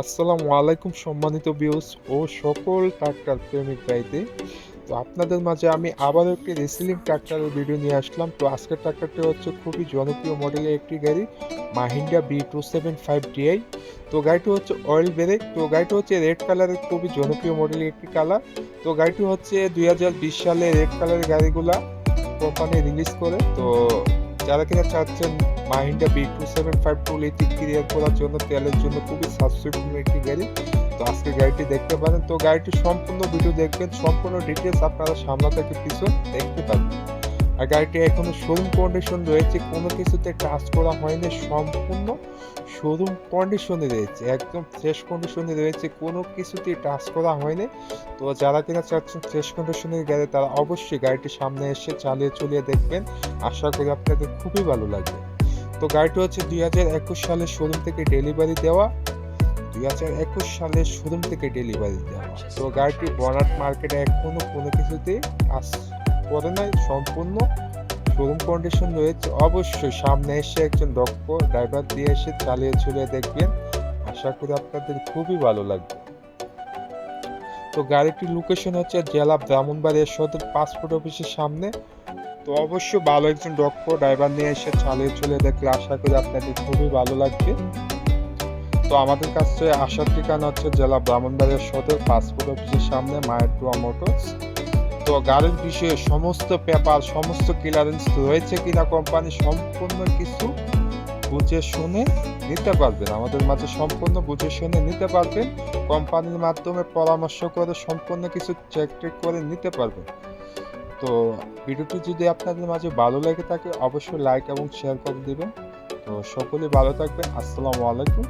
আসসালামু আলাইকুম, সম্মানিত ভিউস ও সকল ট্রাক্টর প্রেমিক ভাইতে তো আপনাদের মাঝে আমি আবারও একটি রেসিলিং ট্রাক্টরের ভিডিও নিয়ে আসলাম। তো আজকের ট্রাক্টরটি হচ্ছে খুবই জনপ্রিয় মডেলের একটি গাড়ি Mahindra B two seven five DI তো গাড়িটি হচ্ছে অয়েল ব্রেক তো গাড়িটি হচ্ছে রেড কালারের খুবই জনপ্রিয় মডেলের একটি কালার তো গাড়িটি হচ্ছে দুই হাজার বিশ সালে রেড কালারের গাড়িগুলা কোম্পানি রিলিজ করে। তো যারা কিনা চাচ্ছেন Mahindra B two seven five two লিথিক ক্লিয়ার করার জন্য, তেলের জন্য খুবই সাবস্ক্রিপশন একটি গাড়ি। তো আজকে গাড়িটি দেখতে পারেন। তো গাড়িটি সম্পূর্ণ ভিডিও দেখবেন। সম্পূর্ণ ডিটেলস আপনারা সামনা থেকে পিছন দেখতে পাবেন। আর গাড়িটি এখনও শোরুম কন্ডিশন রয়েছে, কোনো কিছুতে টাচ করা হয়নি, সম্পূর্ণ শোরুম কন্ডিশনে রয়েছে, একদম ফ্রেশ কন্ডিশনে রয়েছে, কোনো কিছুতেই টাচ করা হয়নি। তো যারা কিনা চাচ্ছেন ফ্রেশ কন্ডিশনের গাড়ি, তারা অবশ্যই গাড়িটি সামনে এসে চালিয়ে চলিয়ে দেখবেন। আশা করি আপনাদের খুবই ভালো লাগবে। তো গাড়িটি হচ্ছে দুই হাজার একুশ সালে শোরুম থেকে ডেলিভারি দেওয়া। দুই হাজার একুশ সালে শোরুম থেকে ডেলিভারি দেওয়া। তো গাড়িটি বনাট মার্কেটে এখনও কোনো কিছুতেই কাজ করে নাই সম্পূর্ণ শোরুম কন্ডিশন রয়েছে। অবশ্যই সামনে এসে একজন দক্ষ ড্রাইভার দিয়ে এসে চালিয়ে চলিয়ে দেখবেন। আশা করি আপনাদের খুবই ভালো লাগবে। তো গাড়িটির লোকেশন হচ্ছে জেলা ব্রাহ্মণবাড়িয়া সদর পাসপোর্ট অফিসের সামনে। তো অবশ্যই ভালো একজন দক্ষ ড্রাইভার নিয়ে এসে চালিয়ে চলে দেখলে আশা করি আপনাদের খুবই ভালো লাগবে। তো আমাদের কাছে আসার ঠিকানা হচ্ছে জেলা ব্রাহ্মণবাড়িয়া সদর পাসপোর্ট অফিসের সামনে মায়ের মোটরস তো গাড়ির বিষয়ে সমস্ত পেপার, সমস্ত ক্লিয়ারেন্স রয়েছে কিনা কোম্পানি সম্পূর্ণ কিছু বুঝে শুনে নিতে পারবেন। আমাদের মাঝে সম্পূর্ণ বুঝে শুনে নিতে পারবেন। কোম্পানির মাধ্যমে পরামর্শ করে সম্পূর্ণ কিছু চেক টেক করে নিতে পারবেন। তো ভিডিওটি যদি আপনাদের মাঝে ভালো লেগে থাকে, অবশ্যই লাইক এবং শেয়ার করে দিবেন। তো সকলে ভালো থাকবেন। আসসালামু আলাইকুম।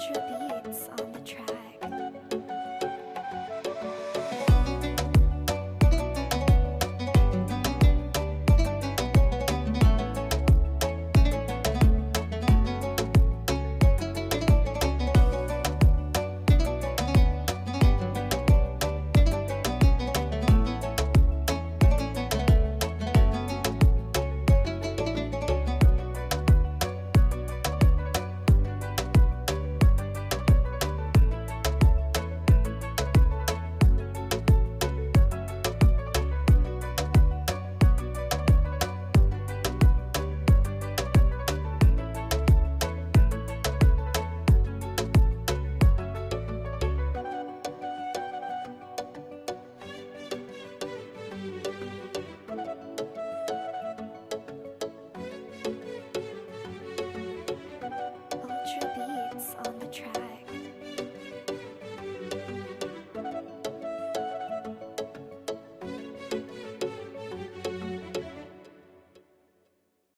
Ultra beats. On